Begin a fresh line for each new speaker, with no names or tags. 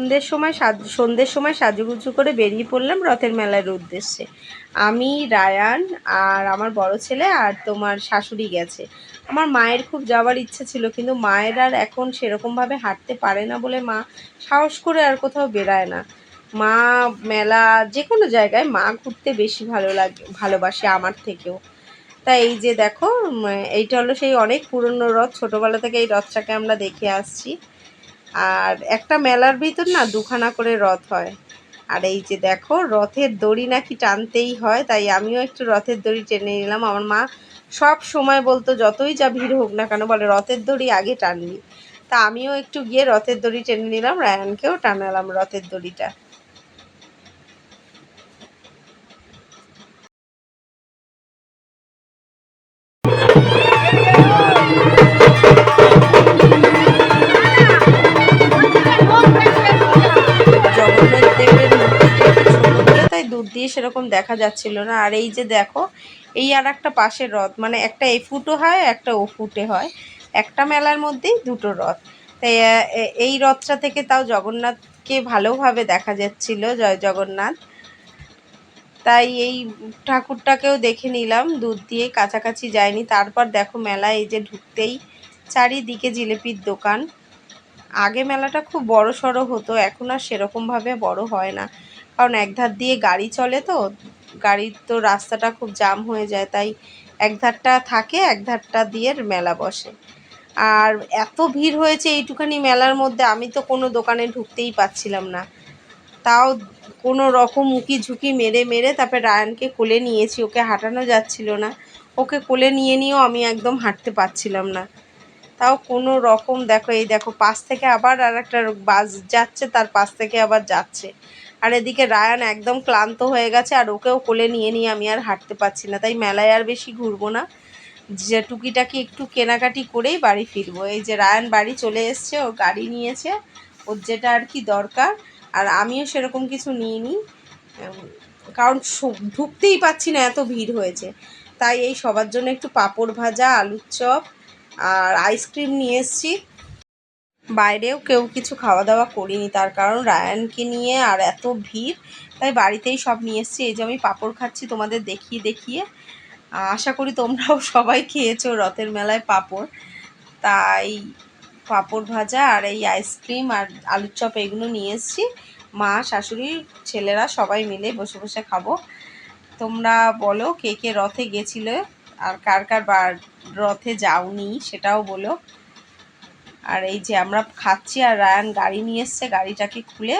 সন্ধ্যের সময় সাজ, সন্ধ্যের সময় সাজুগুজু করে বেরিয়ে পড়লাম রথের মেলার উদ্দেশ্যে। আমি, রায়ান আর আমার বড় ছেলে আর তোমার শাশুড়ি গেছে। আমার মায়ের খুব যাওয়ার ইচ্ছে ছিল, কিন্তু মায়ের আর এখন সেরকমভাবে হাঁটতে পারে না বলে মা সাহস করে আর কোথাও বেরায় না। মা, মেলা যে কোনো জায়গায় মা ঘুরতে বেশি ভালো লাগে, ভালোবাসে আমার থেকেও। তা এই যে দেখো এইটা হলো সেই অনেক পুরনো রথ। ছোটোবেলা থেকে এই রথটাকে আমরা দেখে আসছি। আর একটা মেলার ভিতর না দুখানা করে রথ হয়। আর এই যে দেখো, রথের দড়ি নাকি টানতেই হয়, তাই আমিও একটু রথের দড়ি টেনে নিলাম। আমার মা সব সময় বলতো, যতই যা ভিড় হোক না কেন, বলে রথের দড়ি আগে টানবি। তা আমিও একটু গিয়ে রথের দড়ি টেনে নিলাম, রায়ানকেও টানালাম রথের দড়িটা। দূর দিয়ে সেরকম দেখা যাচ্ছিল না। আর এই যে দেখো, এই আর একটা পাশের রথ মানে একটা এ ফুটো হয়, একটা ও ফুটে হয়। একটা মেলার মধ্যেই দুটো রথ। তাই এই রথটা থেকে তাও জগন্নাথকে ভালোভাবে দেখা যাচ্ছিল, জয় জগন্নাথ। তাই এই ঠাকুরটাকেও দেখে নিলাম, দুধ দিয়ে কাছাকাছি যায়নি। তারপর দেখো মেলা এই যে ঢুকতেই চারিদিকে জিলিপির দোকান। আগে মেলাটা খুব বড় সড়ো হতো, এখন আর সেরকমভাবে বড় হয় না। কারণ এক ধার দিয়ে গাড়ি চলে তো, গাড়ির তো রাস্তাটা খুব জাম হয়ে যায়, তাই এক ধারটা থাকে, এক ধারটা দিয়ে মেলা বসে। আর এত ভিড় হয়েছে এইটুখানি মেলার মধ্যে, আমি তো কোনো দোকানে ঢুকতেই পাচ্ছিলাম না। তাও কোনো রকম উকি ঝুঁকি মেরে মেরে তারপরে রায়ানকে কোলে নিয়েছি, ওকে হাঁটানো যাচ্ছিল না। ওকে কোলে নিয়ে নিয়েও আমি একদম হাঁটতে পারছিলাম না। তাও কোনো রকম, দেখো, এই দেখো, পাশ থেকে আবার আর একটা বাস যাচ্ছে, তার পাশ থেকে আবার যাচ্ছে। আর এদিকে রায়ান একদম ক্লান্ত হয়ে গেছে, আর ওকেও কোলে নিয়ে নিয়ে আমি আর হাঁটতে পারছি না। তাই মেলায় আর বেশি ঘুরবো না। যে টুকিটাকি একটু কেনাকাটি করেই বাড়ি ফিরবো। এই যে রায়ান বাড়ি চলে এসছে, ও গাড়ি নিয়েছে, ওর যেটা আর কি দরকার। আর আমিও সেরকম কিছু নিইনি। কারণ ঢুকতেই পাচ্ছি না, এত ভিড় হয়েছে। তাই এই সবার জন্য একটু পাঁপড় ভাজা, আলুর চপ আর আইসক্রিম নিয়ে এসেছি। বাইরেও কেউ কিছু খাওয়া দাওয়া করিনি। তার কারণ রায়ানকে নিয়ে আর এত ভিড়, তাই বাড়িতেই সব নিয়ে এসেছি। এই যে আমি পাঁপড় খাচ্ছি তোমাদের দেখিয়ে দেখিয়ে। আশা করি তোমরাও সবাই খেয়েছো রথের মেলায় পাঁপড়। তাই পাঁপড় ভাজা আর এই আইসক্রিম আর আলুর চপ এগুলো নিয়ে এসেছি। মা, শাশুড়ি, ছেলেরা সবাই মিলে বসে বসে খাব। তোমরা বলো কে কে রথে গেছিলে আর কার কার রথে যাওনি সেটাও বলো। আর এই যে আমরা খাচ্ছি আর রায়ান গাড়ি নিয়ে এসছে গাড়িটাকে খুলে